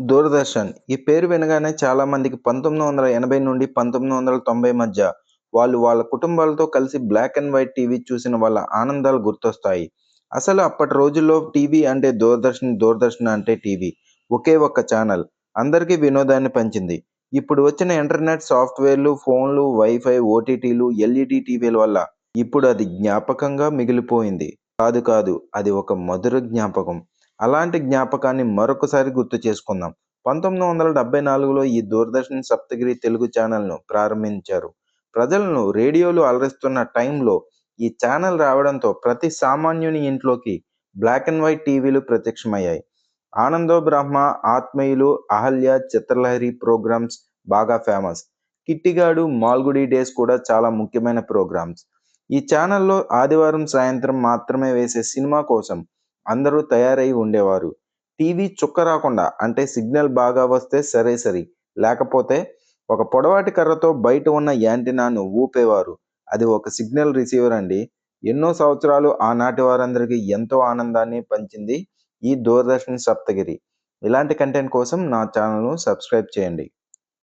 దూరదర్శన్. ఈ పేరు వినగానే చాలా మందికి పంతొమ్మిది వందల ఎనభై నుండి పంతొమ్మిది వందల తొంభై మధ్య వాళ్ళు వాళ్ళ కుటుంబాలతో కలిసి బ్లాక్ అండ్ వైట్ టీవీ చూసిన వాళ్ళ ఆనందాలు గుర్తొస్తాయి. అసలు అప్పటి రోజుల్లో టీవీ అంటే దూరదర్శన్ దూరదర్శన్ అంటే టీవీ. ఒకే ఒక్క ఛానల్. అందరికీ వినోదాన్ని పంచింది. ఇప్పుడు వచ్చిన ఇంటర్నెట్ సాఫ్ట్వేర్లు ఫోన్లు వైఫై ఓటీటీలు ఎల్ఈడి టీవీల వల్ల ఇప్పుడు అది జ్ఞాపకంగా మిగిలిపోయింది. కాదు కాదు అది ఒక మధుర జ్ఞాపకం. అలాంటి జ్ఞాపకాన్ని మరొకసారి గుర్తు చేసుకుందాం. పంతొమ్మిది వందల డెబ్బై నాలుగులో ఈ దూరదర్శన్ సప్తగిరి తెలుగు ఛానల్ను ప్రారంభించారు. ప్రజలను రేడియోలు అలరిస్తున్న టైంలో ఈ ఛానల్ రావడంతో ప్రతి సామాన్యుని ఇంట్లోకి బ్లాక్ అండ్ వైట్ టీవీలు ప్రత్యక్షమయ్యాయి. ఆనందో బ్రహ్మ ఆత్మీయులు అహల్య చిత్రలహరి ప్రోగ్రామ్స్ బాగా ఫేమస్. కిట్టిగాడు మాల్గుడి డేస్ కూడా చాలా ముఖ్యమైన ప్రోగ్రామ్స్. ఈ ఛానల్లో ఆదివారం సాయంత్రం మాత్రమే వేసే సినిమా కోసం అందరూ తయారై ఉండేవారు. టీవీ చుక్క రాకుండా అంటే సిగ్నల్ బాగా వస్తే సరే సరి. లేకపోతే ఒక పొడవాటి కర్రతో బయట ఉన్న యాంటీనాను ఊపేవారు. అది ఒక సిగ్నల్ రిసీవర్ అండి. ఎన్నో సంవత్సరాలు ఆనాటి వారందరికీ ఎంతో ఆనందాన్ని పంచింది ఈ దూరదర్శన్ సప్తగిరి. ఇలాంటి కంటెంట్ కోసం నా ఛానల్ను సబ్స్క్రైబ్ చేయండి.